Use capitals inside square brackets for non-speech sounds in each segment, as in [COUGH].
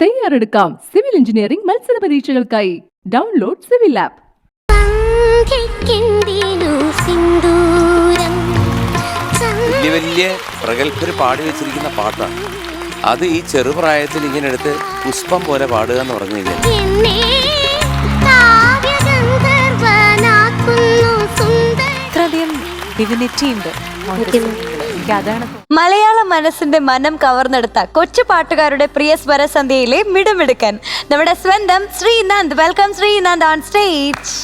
തയ്യാറെടുക്കാം civil engineering മത്സര പരീക്ഷകൾക്കായി. Download civil app. വലിയ വലിയ പ്രഗത്ഭർ പാടി വെച്ചിരിക്കുന്ന പാട്ടാണ് അത് ഈ ചെറുപ്രായത്തിൽ ഇങ്ങനെ എടുത്ത് പുഷ്പം പോലെ പാടുക എന്ന് പറഞ്ഞു കഴിഞ്ഞാൽ. കാവ്യഗന്ധർവനാക്കുന്നു ഡിവിനിറ്റി ഉണ്ട് എനിക്ക് അതാണ് മലയാള മനസ്സിന്റെ മനം കവർന്നെടുത്ത കൊച്ചു പാട്ടുകാരുടെ പ്രിയ സ്വരസന്ധ്യയിലെ മിടുമിടുക്കൻ. നമ്മുടെ സ്വന്തം Sreenand. Welcome Sreenand on stage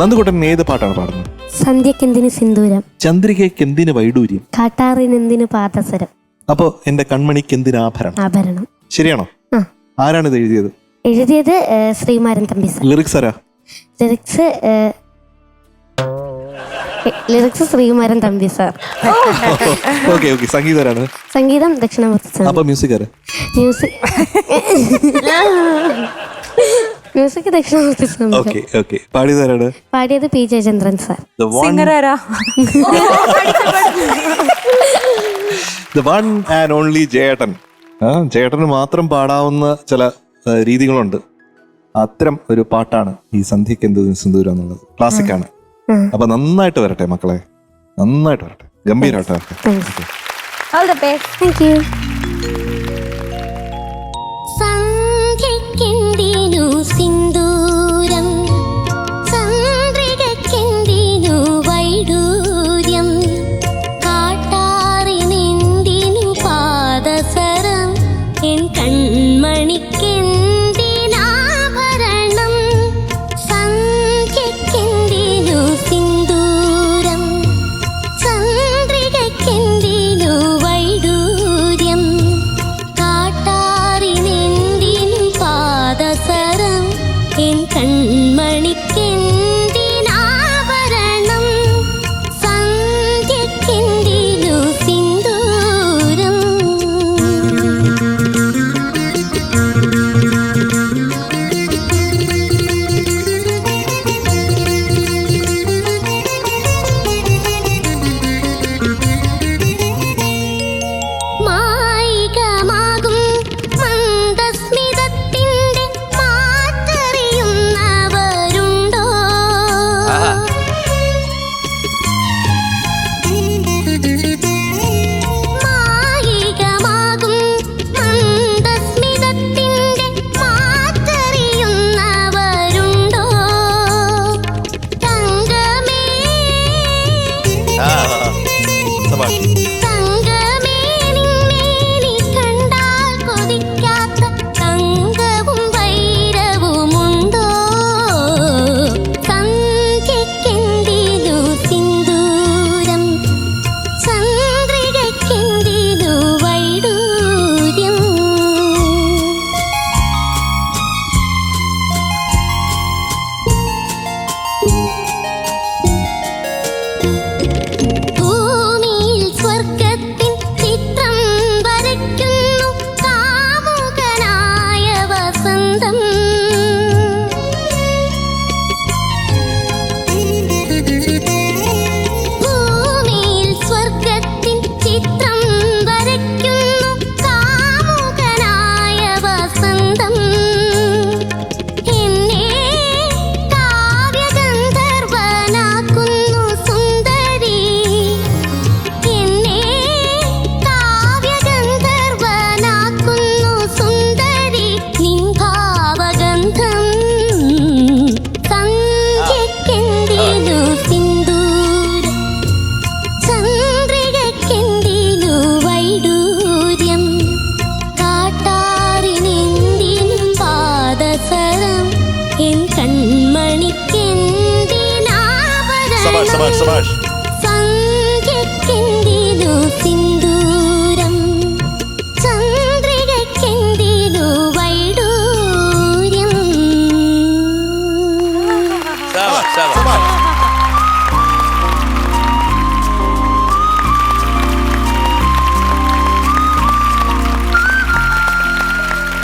Nandukuttan ഏത് പാട്ടാണ് പാടുന്നത്? സന്ധ്യക്കെന്തിന് സിന്ദൂരം? ചന്ദ്രികയ്ക്ക് എന്തിന് വൈഡൂര്യം? കാട്ടാറിനെന്തിന് പാദസരം? അപ്പോ എന്റെ കൺമണിക്ക് എന്തിനാഭരണം ആഭരണം? ആഭരണം. ശരിയാണോ? ആരാണ് ഇത് എഴുതിയത്? എഴുതിയത് ശ്രീമാരൻ തമ്പി സാർ. ലിറിക്സ് ആരാ? Lyrics lyrics Sreemaran Thampi sir. Okay okay. സംഗീതം സംഗീതം ദക്ഷിണാമൂർത്തി സാർ അപ്പൊ മ്യൂസിക് ആരാ? Music music Dakshinamoorthy sir okay okay. പാടിയത് ആരാണ് പാടിയത് പി ജയചന്ദ്രൻ സാർ. സിംഗർ ആരാ? [LAUGHS] the വൺ ആൻഡ് ഓൺലി ജേട്ടൻ. ആ ചേട്ടന് മാത്രം പാടാവുന്ന ചില രീതികളുണ്ട്. അത്തരം ഒരു പാട്ടാണ് ഈ സന്ധ്യക്ക് എന്ത് സിന്ദൂരം എന്നുള്ളത്. ക്ലാസിക് ആണ്. അപ്പൊ നന്നായിട്ട് വരട്ടെ മക്കളെ. നന്നായിട്ട് വരട്ടെ. ഗംഭീരമായിട്ട് വരട്ടെ. ദ സന്ധ്യക്കെന്തിനു സിന്ദൂരം സബാഷ് സബാഷ് സബാഷ്.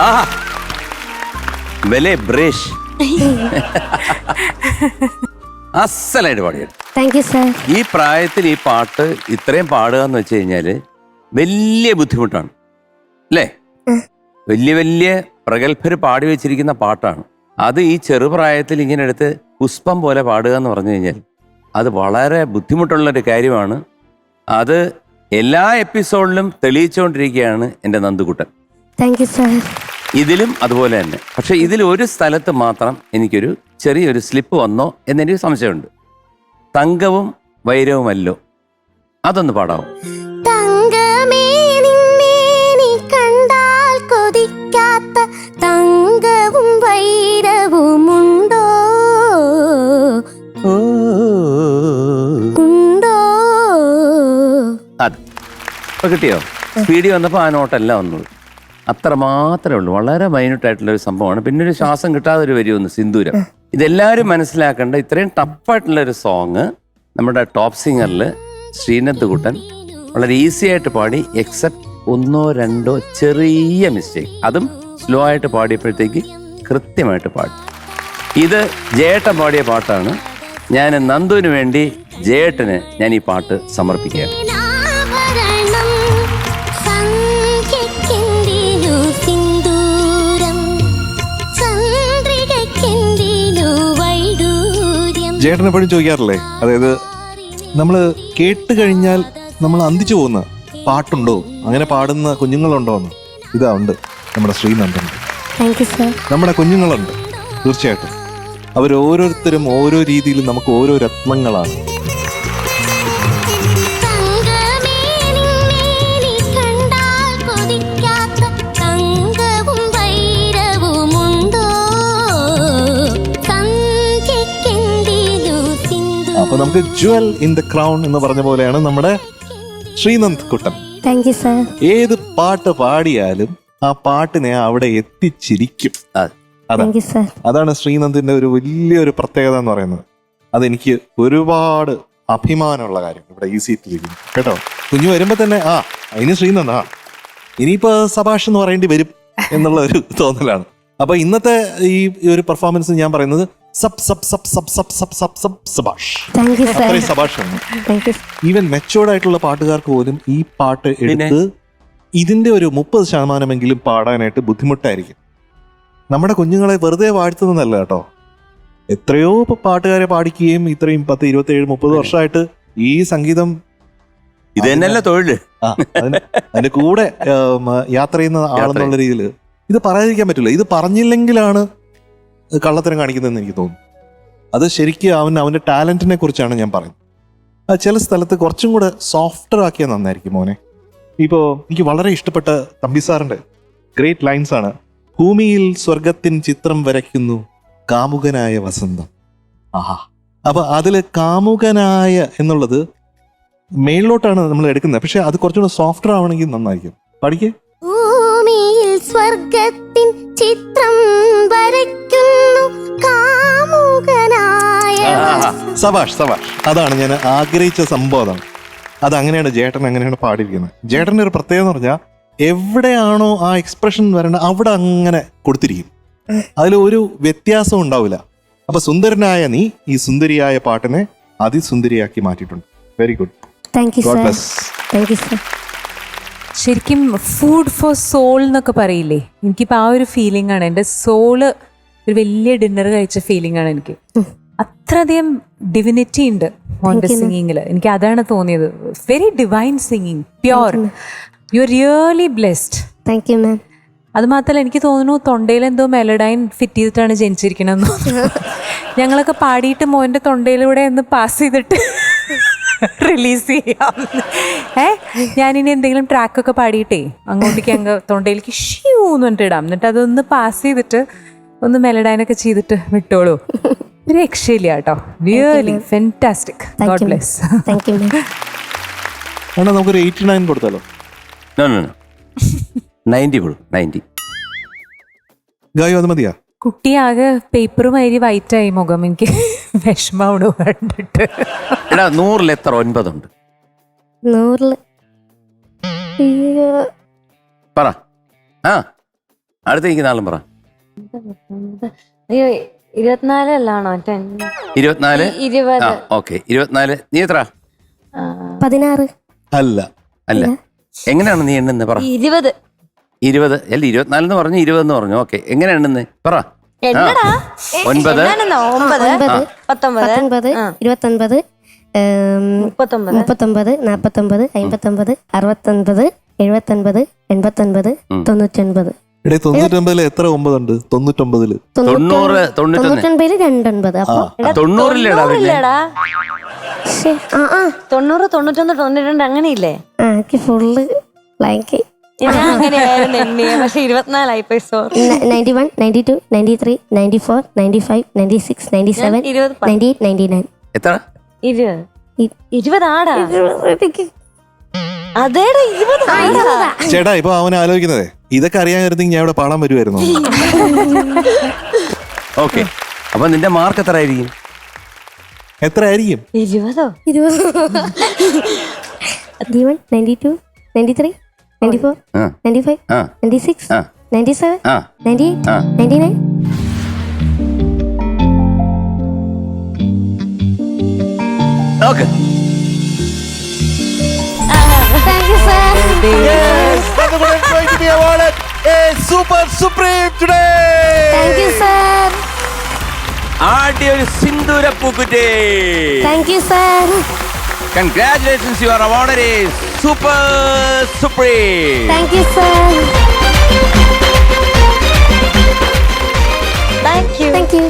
ആഹാ. വെലെ ബ്രേഷ്. [LAUGHS] അസലായിട്ട് പാടിയത്. താങ്ക് യു സാർ ഈ പ്രായത്തിൽ ഈ പാട്ട് ഇത്രയും പാടുക എന്ന് വെച്ച് കഴിഞ്ഞാൽ വലിയ ബുദ്ധിമുട്ടാണ്. അല്ലേ? വലിയ വലിയ പ്രഗത്ഭർ പാടി വെച്ചിരിക്കുന്ന പാട്ടാണ്. അത് ഈ ചെറുപ്രായത്തിൽ ഇങ്ങനെ എടുത്ത് പുഷ്പം പോലെ പാടുക എന്ന് പറഞ്ഞു കഴിഞ്ഞാൽ അത് വളരെ ബുദ്ധിമുട്ടുള്ള ഒരു കാര്യമാണ്. അത് എല്ലാ എപ്പിസോഡിലും തെളിയിച്ചുകൊണ്ടിരിക്കുകയാണ് എന്റെ നന്ദുകുട്ടൻ. താങ്ക് യു സാർ ഇതിലും അതുപോലെ തന്നെ. പക്ഷെ ഇതിൽ ഒരു സ്ഥലത്ത് മാത്രം എനിക്കൊരു ചെറിയൊരു സ്ലിപ്പ് വന്നോ എന്നെനിക്ക് സംശയമുണ്ട്. തങ്കവും വൈരവുമല്ലോ. അതൊന്ന് പാടാവും? തങ്കമേ നിന്നെ നീ കണ്ടാൽ കൊതിക്കാത്ത തങ്കവും വൈരവുമുണ്ടോ? ഉണ്ടോ? അത്. ഇപ്പൊ കിട്ടിയോ? സ്പീഡിൽ വന്നപ്പോ ആ നോട്ടല്ല വന്നത് അത്ര മാത്രമേ ഉള്ളൂ. വളരെ മൈനൂട്ടായിട്ടുള്ള ഒരു സംഭവമാണ്. പിന്നെ ഒരു ശ്വാസം കിട്ടാതെ ഒരു വരുമെന്ന് സിന്ദൂരം. ഇതെല്ലാവരും മനസ്സിലാക്കേണ്ട ഇത്രയും ടഫായിട്ടുള്ള ഒരു സോങ് നമ്മുടെ ടോപ്പ് സിംഗറിൽ ശ്രീനത്ത് കുട്ടൻ വളരെ ഈസി ആയിട്ട് പാടി എക്സെപ്റ്റ് ഒന്നോ രണ്ടോ ചെറിയ മിസ്റ്റേക്ക് അതും സ്ലോ ആയിട്ട് പാടിയപ്പോഴത്തേക്ക് കൃത്യമായിട്ട് പാടി. ഇത് ജേട്ടൻ പാടിയ പാട്ടാണ്. ഞാൻ നന്ദുവിന് വേണ്ടി ജേട്ടന് ഞാൻ ഈ പാട്ട് സമർപ്പിക്കുകയാണ്. ജേട്ടൻ എപ്പോഴും ചോദിക്കാറില്ലേ? അതായത് നമ്മൾ കേട്ട് കഴിഞ്ഞാൽ നമ്മൾ അന്തിച്ചു പോകുന്ന പാട്ടുണ്ടോ? അങ്ങനെ പാടുന്ന കുഞ്ഞുങ്ങളുണ്ടോ എന്ന് ഇതാ ഉണ്ട് നമ്മുടെ ശ്രീനന്ദൻ. നമ്മുടെ കുഞ്ഞുങ്ങളുണ്ട്. തീർച്ചയായിട്ടും. അവരോരോരുത്തരും ഓരോ രീതിയിലും നമുക്ക് ഓരോ രത്നങ്ങളാണ്. അപ്പൊ നമുക്ക് ജുവൽ ഇൻ ദ ക്രൗൺ എന്ന് പറഞ്ഞ പോലെയാണ് നമ്മുടെ ശ്രീനന്ദ് കുട്ടൻ. താങ്ക് യു സർ ഏത് പാട്ട് പാടിയാലും ആ പാട്ടിനെ അവിടെ എത്തിച്ചിരിക്കും. അതാണ് ശ്രീനന്ദിന്റെ ഒരു വലിയൊരു പ്രത്യേകത എന്ന് പറയുന്നത്. അതെനിക്ക് ഒരുപാട് അഭിമാനമുള്ള കാര്യം ഇവിടെ ഈ സീറ്റിലിരിക്കുന്നു. കേട്ടോ? കുഞ്ഞു വരുമ്പോ തന്നെ ആ അതിന് ശ്രീനന്ദ്. ആ ഇനിയിപ്പോ സഭാഷ് എന്ന് പറയേണ്ടി വരും എന്നുള്ള ഒരു തോന്നലാണ്. അപ്പൊ ഇന്നത്തെ ഈ ഒരു പെർഫോമൻസ് ഞാൻ പറയുന്നത് സബ് സബ് സബ് സബ് സബ് സബ് സബ് സബ് സബാഷ്. താങ്ക് യു സാർ അത്രയും സഭാഷ് ആണ്. താങ്ക് യു ഈവൻ മെച്ചോർഡ് ആയിട്ടുള്ള പാട്ടുകാർക്ക് പോലും ഈ പാട്ട് എടുത്ത് ഇതിന്റെ ഒരു മുപ്പത് ശതമാനമെങ്കിലും പാടാനായിട്ട് ബുദ്ധിമുട്ടായിരിക്കും. നമ്മുടെ കുഞ്ഞുങ്ങളെ വെറുതെ വാഴ്ത്തുന്നതല്ല കേട്ടോ. എത്രയോ ഇപ്പൊ പാട്ടുകാരെ പാടിക്കുകയും ഇത്രയും പത്ത് ഇരുപത്തി ഏഴ് മുപ്പത് വർഷമായിട്ട് ഈ സംഗീതം ഇത് തന്നെയല്ല തൊഴിൽ? ആ, അതിന് അതിന്റെ കൂടെ യാത്ര ചെയ്യുന്ന ആളെന്നുള്ള രീതിയിൽ ഇത് പറയാതിരിക്കാൻ പറ്റില്ല. ഇത് പറഞ്ഞില്ലെങ്കിലാണ് കള്ളത്തരം കാണിക്കുന്നതെന്ന് എനിക്ക് തോന്നുന്നു. അത് ശരിക്കും അവൻ അവന്റെ ടാലന്റിനെ കുറിച്ചാണ് ഞാൻ പറയുന്നത്. അത് ചില സ്ഥലത്ത് കുറച്ചും കൂടെ സോഫ്റ്റർ ആക്കിയാൽ നന്നായിരിക്കും മോനെ. ഇപ്പോൾ എനിക്ക് വളരെ ഇഷ്ടപ്പെട്ട തമ്പി സാറിന്റെ ഗ്രേറ്റ് ലൈൻസ് ആണ് ഭൂമിയിൽ സ്വർഗത്തിൻ ചിത്രം വരയ്ക്കുന്നു കാമുകനായ വസന്തം. ആഹാ. അപ്പോൾ അതിൽ കാമുകനായ എന്നുള്ളത് മേളിലോട്ടാണ് നമ്മൾ എടുക്കുന്നത്. പക്ഷെ അത് കുറച്ചുകൂടെ സോഫ്റ്റർ ആവണമെങ്കിൽ നന്നായിരിക്കും. പഠിക്കേ. ഭൂമിയിൽ സ്വർഗത്തിൻ ചിത്രം വരയ്ക്കുന്നു സബാഷ് സവാഷ് അതാണ് ഞാൻ ആഗ്രഹിച്ച സംഭവം. അതാണ് അത് അങ്ങനെയാണ് ജേട്ടൻ അങ്ങനെയാണ് പാടിയിരിക്കുന്നത്. ജേട്ടന്റെ ഒരു പ്രത്യേകത എന്ന് പറഞ്ഞാൽ എവിടെയാണോ ആ എക്സ്പ്രഷൻ വരേണ്ടത് അവിടെ അങ്ങനെ കൊടുത്തിരിക്കും. അതിൽ ഒരു വ്യത്യാസം ഉണ്ടാവില്ല. അപ്പൊ സുന്ദരനായ നീ ഈ സുന്ദരിയായ പാട്ടിനെ അതിസുന്ദരിയാക്കി മാറ്റിയിട്ടുണ്ട്. Very good thank you God sir thank you sir ശരിക്കും ഫുഡ് ഫോർ സോൾ എന്നൊക്കെ പറയില്ലേ? എനിക്കിപ്പോൾ ആ ഒരു ഫീലിംഗ് ആണ്. എന്റെ സോൾ ഒരു വലിയ ഡിന്നർ കഴിച്ച ഫീലിംഗ് ആണ് എനിക്ക്. അത്രയധികം ഡിവിനിറ്റി ഉണ്ട് മോന്റെ സിംഗിങ്ങിൽ എനിക്ക് അതാണ് തോന്നിയത്. Very divine singing pure you really blessed thank you ma'am അത് മാത്രമല്ല എനിക്ക് തോന്നുന്നു തൊണ്ടയിൽ എന്തോ മെലഡൈൻ ഫിറ്റ് ചെയ്തിട്ടാണ് ജനിച്ചിരിക്കണമെന്ന് ഞങ്ങളൊക്കെ പാടിയിട്ട് മോന്റെ തൊണ്ടയിലൂടെ ഒന്ന് പാസ് ചെയ്തിട്ട് റിലീസ് ചെയ്യാം. ഏ? ഞാനിനി എന്തെങ്കിലും ട്രാക്കൊക്കെ പാടിയിട്ടേ അങ്ങോട്ടേക്ക് അങ്ങ് തൊണ്ടയിലേക്ക് ഷ്യൂ എന്ന് പറഞ്ഞിട്ട് ഇടാം. എന്നിട്ട് അതൊന്ന് പാസ് ചെയ്തിട്ട് ഒന്ന് മെലഡൈനൊക്കെ ചെയ്തിട്ട് വിട്ടോളൂ. [LAUGHS] രക്ഷയില്ല കേട്ടോ. Really fantastic thank God bless വേണം നമുക്കൊരു എയ്റ്റി നയൻ കൊടുത്താലോ? നോ നോ നോ നയന്റി കൊടുക്കും നയന്റി ഗായോ അത് മതിയാ? കുട്ടിയാകെ പേപ്പർ മാതിരി വൈറ്റായി മുഖം. എനിക്ക് വിഷമമാണ് കണ്ടിട്ട്. എടാ നൂറിൽ എത്ര? ഒൻപതുണ്ട്. നൂറിൽ. പറ. ആ അടുത്ത എനിക്ക് നാളും പറ. അയ്യോ ഇരുപത്തിനാലല്ലാണോ ടെൻ. ഇരുപത്തിനാല്? ഇരുപത്. ഓക്കെ. ഇരുപത്തിനാല്. നീ എത്ര? പതിനാറ്. അല്ല. അല്ല. എങ്ങനെയാണ് നീ എണ്ണുന്നത് പറ. ഇരുപത്. ഇരുപത്. അല്ല ഇരുപത്തിനാലെന്ന് പറഞ്ഞു ഇരുപതെന്ന് പറഞ്ഞു. ഓക്കെ. എങ്ങനെ എണ്ണുന്നത് പറ. ഒൻപത്. പത്തൊമ്പത്. ഇരുപത്തൊൻപത് മുപ്പത്തൊമ്പത്. നാപ്പത്തൊമ്പത് അമ്പത്തൊമ്പത് അറുപത്തൊൻപത് എഴുപത്തൊൻപത് എൺപത്തൊൻപത് തൊണ്ണൂറ്റൊൻപത്. ഇടേ തൊണ്ണൂറ്റൊമ്പതിൽ എത്ര ഒമ്പതുണ്ട്? തൊണ്ണൂറ്റൊമ്പതിൽ. തൊണ്ണൂറ് തൊണ്ണൂറ്റൊന്ന്. തൊണ്ണൂറ്റൊൻപതിൽ രണ്ടൊൻപത് അപ്പൊ എടാ, തൊണ്ണൂറില്ലേടാ പിന്നെ? തൊണ്ണൂറില്ലേടാ? ശ്ശേ, ആ ആ. തൊണ്ണൂറ് തൊണ്ണൂറ്റൊന്ന് തൊണ്ണൂറ്റിരണ്ട് അങ്ങനെയില്ലേ? ആ എനിക്ക് ഫുള്ള് ബ്ലാങ്ക് ഞാൻ അങ്ങനെയായിരുന്നു എണ്ണിയെ പക്ഷെ ഇരുപത്തിനാലായി പോയി sorry ninety one ninety two ninety three ninety four ninety five ninety six ninety seven ഇരുപത്. പ- നയന്റി എയ്റ്റ് നയന്റി നയൻ എത്ര ഇരുപത്. ഇ- ഇരുപതാടാ അതേടാ. ചേട്ടാ ഇപ്പൊ അവൻ ആലോചിക്കുന്നതേ ഇതൊക്കെ അറിയാമായിരുന്നെങ്കിൽ ഞാൻ ഇവിടെ പാടാൻ വരുമായിരുന്നു ഓക്കെ [LAUGHS] അപ്പൊ നിന്റെ മാർക്ക് എത്ര ആയിരിക്കും? എത്ര ആയിരിക്കും? ഇരുപതോ? ഇരുപത്? Ninety one ninety two ninety three ninety four ആ. നയന്റി ഫൈവ് ആ. നയന്റി സിക്സ് ആ. നയന്റി സെവൻ ആ. നയന്റി എയ്റ്റ് ആ. Ninety nine okay thank you sir super supreme today thank you sir ആദ്യ ഒരു സിന്ദൂര പൂക്കുറ്റേ. Thank you sir congratulations you are award super supreme thank you sir thank you thank you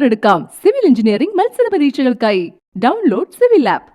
തയ്യാറെടുക്കാം civil engineering മത്സര പരീക്ഷകൾക്കായി. Download civil app.